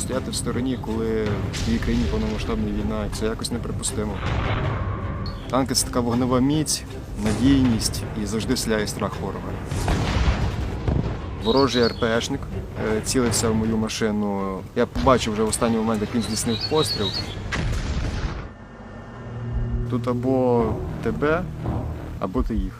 стояти в стороні, коли в твоїй країні повномасштабна війна, це якось неприпустимо. Танки це така вогнева міць, надійність і завжди вселяє страх ворога. Ворожий РПшник е, цілився в мою машину. Я побачив вже в останній момент, як він здійснив постріл. Тут або тебе, або ти їх.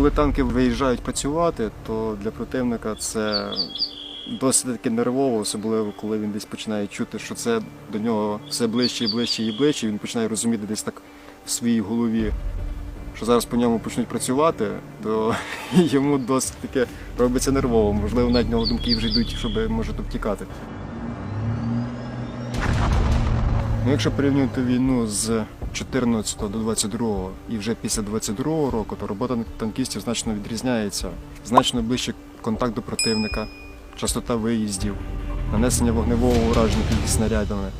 Коли танки виїжджають працювати, то для противника це досить таки нервово, особливо коли він десь починає чути, що це до нього все ближче і ближче і ближче. Він починає розуміти десь так в своїй голові, що зараз по ньому почнуть працювати, то йому досить таке робиться нервово. Можливо, навіть нього думки вже йдуть, щоб може тут втікати. Ну, якщо порівнювати війну з 14 до 22 і вже після 22 року, то робота танкістів значно відрізняється. Значно ближче контакт до противника, частота виїздів, нанесення вогневого ураження під снарядами.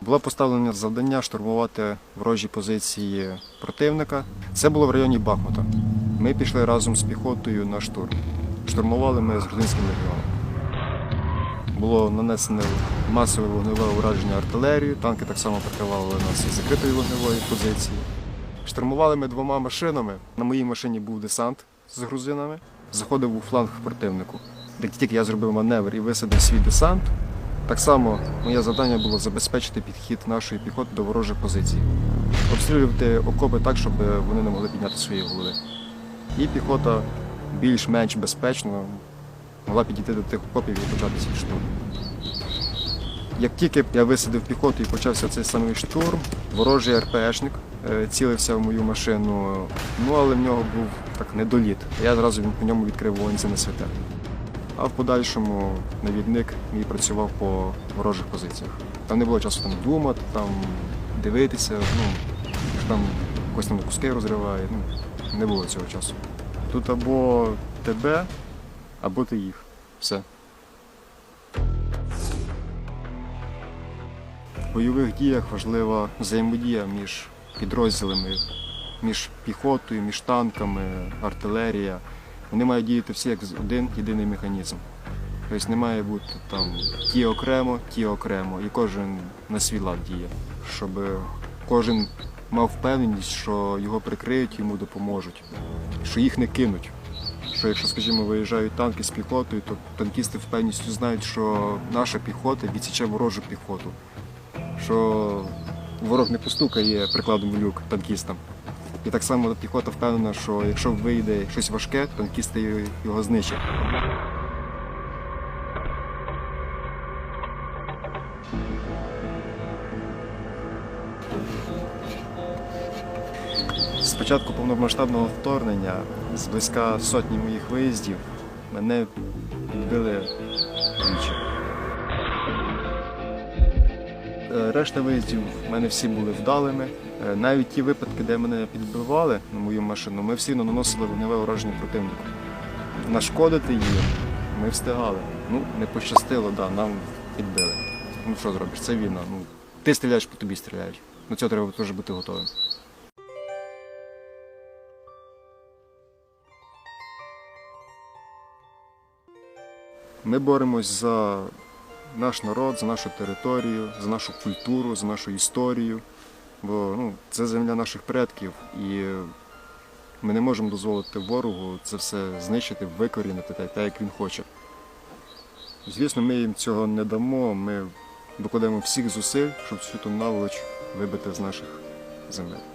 Було поставлено завдання штурмувати ворожі позиції противника. Це було в районі Бахмута. Ми пішли разом з піхотою на штурм. Штурмували ми з грузинським легіоном. Було нанесено масове вогневе ураження артилерією, танки так само прикривали нас із закритої вогневої позиції. Штурмували ми двома машинами. На моїй машині був десант з грузинами, заходив у фланг противнику. Як тільки я зробив маневр і висадив свій десант, так само моє завдання було забезпечити підхід нашої піхоти до ворожих позицій, обстрілювати окопи так, щоб вони не могли підняти свої голови. І піхота більш-менш безпечно могла підійти до тих окопів і почати свій штурм. Як тільки я висадив піхоту і почався цей самий штурм, ворожий РПшник е, цілився в мою машину, ну але в нього був так недоліт. Я зразу по ньому відкрив вогонь за несвяте. А в подальшому навідник мій працював по ворожих позиціях. Там не було часу там думати, там дивитися, ну, там когось там на куски розриває. Ну, не було цього часу. Тут або тебе, або ти їх. Все. В бойових діях важлива взаємодія між підрозділами, між піхотою, між танками, артилерія. Вони мають діяти всі як один єдиний механізм. Тобто не має бути там ті окремо, ті окремо, і кожен на свій лад діє, щоб кожен мав впевненість, що його прикриють, йому допоможуть, що їх не кинуть. Що якщо, скажімо, виїжджають танки з піхотою, то танкісти впевненістю знають, що наша піхота відсіче ворожу піхоту, що ворог не постукає прикладом в люк танкістам. І так само піхота впевнена, що якщо вийде щось важке, танкісти його знищать. З початку повномасштабного вторгнення, з близька сотні моїх виїздів, мене підбили двічі. Е, Решта виїздів в мене всі були вдалими. Е, Навіть ті випадки, де мене підбивали на мою машину, ми всі наносили вогневе ураження противнику. Нашкодити їм ми встигали. Ну, не пощастило, да, нам підбили. Ну що зробиш? Це війна. Ну, ти стріляєш, по тобі стріляють. До цього треба теж бути готовим. Ми боремось за наш народ, за нашу територію, за нашу культуру, за нашу історію. Бо ну, це земля наших предків, і ми не можемо дозволити ворогу це все знищити, викорінити так, як він хоче. Звісно, ми їм цього не дамо. Ми докладемо всіх зусиль, щоб ту наволоч вибити з наших земель.